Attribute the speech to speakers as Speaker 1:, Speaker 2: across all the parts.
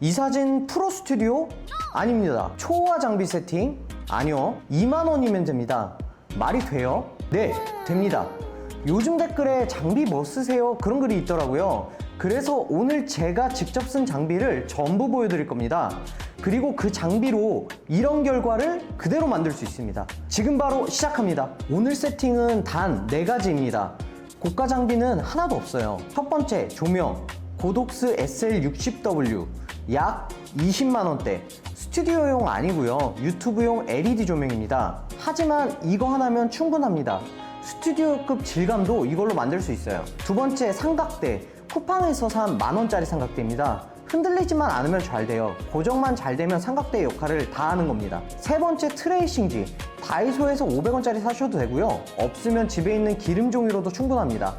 Speaker 1: 이 사진 프로 스튜디오? 아닙니다. 초호화 장비 세팅? 아니요. 2만원이면 됩니다. 말이 돼요? 네, 됩니다. 요즘 댓글에 장비 뭐 쓰세요? 그런 글이 있더라고요. 그래서 오늘 제가 직접 쓴 장비를 전부 보여드릴 겁니다. 그리고 그 장비로 이런 결과를 그대로 만들 수 있습니다. 지금 바로 시작합니다. 오늘 세팅은 단 4가지입니다. 고가 장비는 하나도 없어요. 첫 번째, 조명. 고독스 SL60W. 약 20만 원대. 스튜디오용 아니고요. 유튜브용 LED 조명입니다. 하지만 이거 하나면 충분합니다. 스튜디오급 질감도 이걸로 만들 수 있어요. 두 번째, 삼각대. 쿠팡에서 산 만원짜리 삼각대입니다. 흔들리지만 않으면 잘 돼요. 고정만 잘 되면 삼각대 역할을 다 하는 겁니다. 세 번째 트레이싱지. 다이소에서 500원짜리 사셔도 되고요. 없으면 집에 있는 기름 종이로도 충분합니다.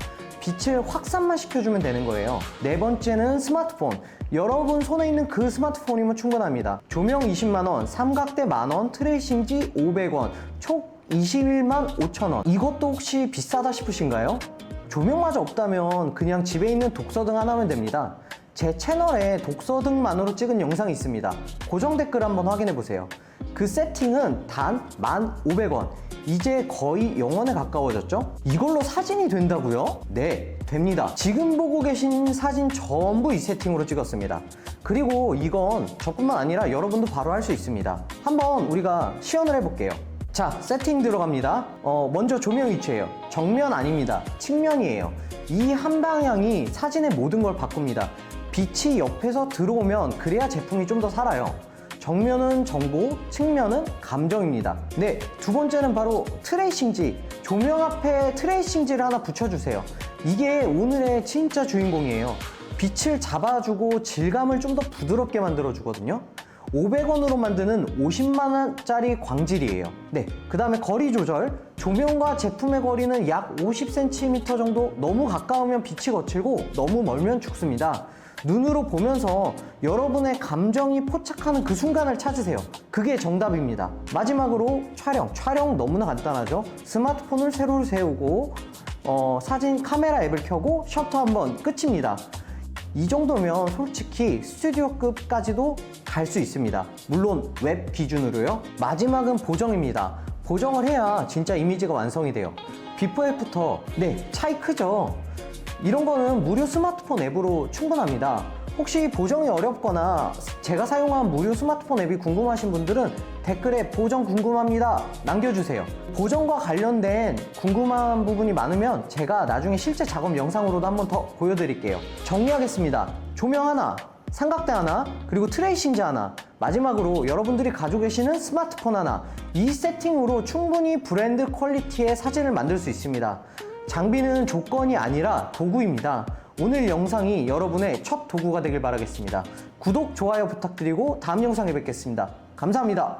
Speaker 1: 빛을 확산만 시켜주면 되는 거예요. 네 번째는 스마트폰. 여러분 손에 있는 그 스마트폰이면 충분합니다. 조명 20만원, 삼각대 만원, 트레이싱지 500원, 촉 21만 5천원. 이것도 혹시 비싸다 싶으신가요? 조명마저 없다면 그냥 집에 있는 독서등 하나면 됩니다. 제 채널에 독서 등만으로 찍은 영상이 있습니다. 고정 댓글 한번 확인해 보세요. 그 세팅은 단 1,500원. 이제 거의 0원에 가까워졌죠? 이걸로 사진이 된다고요? 네, 됩니다. 지금 보고 계신 사진 전부 이 세팅으로 찍었습니다. 그리고 이건 저뿐만 아니라 여러분도 바로 할 수 있습니다. 한번 우리가 시연을 해볼게요. 자, 세팅 들어갑니다. 어, 먼저 조명 위치예요. 정면 아닙니다. 측면이에요. 이 한 방향이 사진의 모든 걸 바꿉니다. 빛이 옆에서 들어오면 그래야 제품이 좀 더 살아요. 정면은 정보, 측면은 감정입니다. 네, 두 번째는 바로 트레이싱지. 조명 앞에 트레이싱지를 하나 붙여주세요. 이게 오늘의 진짜 주인공이에요. 빛을 잡아주고 질감을 좀 더 부드럽게 만들어주거든요. 500원으로 만드는 50만원짜리 광질이에요. 네. 그 다음에 거리 조절. 조명과 제품의 거리는 약 50cm 정도 너무 가까우면 빛이 거칠고 너무 멀면 죽습니다. 눈으로 보면서 여러분의 감정이 포착하는 그 순간을 찾으세요. 그게 정답입니다. 마지막으로 촬영. 촬영 너무나 간단하죠. 스마트폰을 세로 세우고 어, 사진 카메라 앱을 켜고 셔터 한번 끝입니다. 이 정도면 솔직히 스튜디오급까지도 갈 수 있습니다. 물론 웹 기준으로요. 마지막은 보정입니다. 보정을 해야 진짜 이미지가 완성이 돼요. 비포 애프터, 네, 차이 크죠? 이런 거는 무료 스마트폰 앱으로 충분합니다. 혹시 보정이 어렵거나 제가 사용한 무료 스마트폰 앱이 궁금하신 분들은 댓글에 보정 궁금합니다 남겨주세요. 보정과 관련된 궁금한 부분이 많으면 제가 나중에 실제 작업 영상으로도 한번 더 보여드릴게요. 정리하겠습니다. 조명 하나, 삼각대 하나, 그리고 트레이싱지 하나, 마지막으로 여러분들이 가지고 계시는 스마트폰 하나, 이 세팅으로 충분히 브랜드 퀄리티의 사진을 만들 수 있습니다. 장비는 조건이 아니라 도구입니다. 오늘 영상이 여러분의 첫 도구가 되길 바라겠습니다. 구독, 좋아요 부탁드리고 다음 영상에 뵙겠습니다. 감사합니다.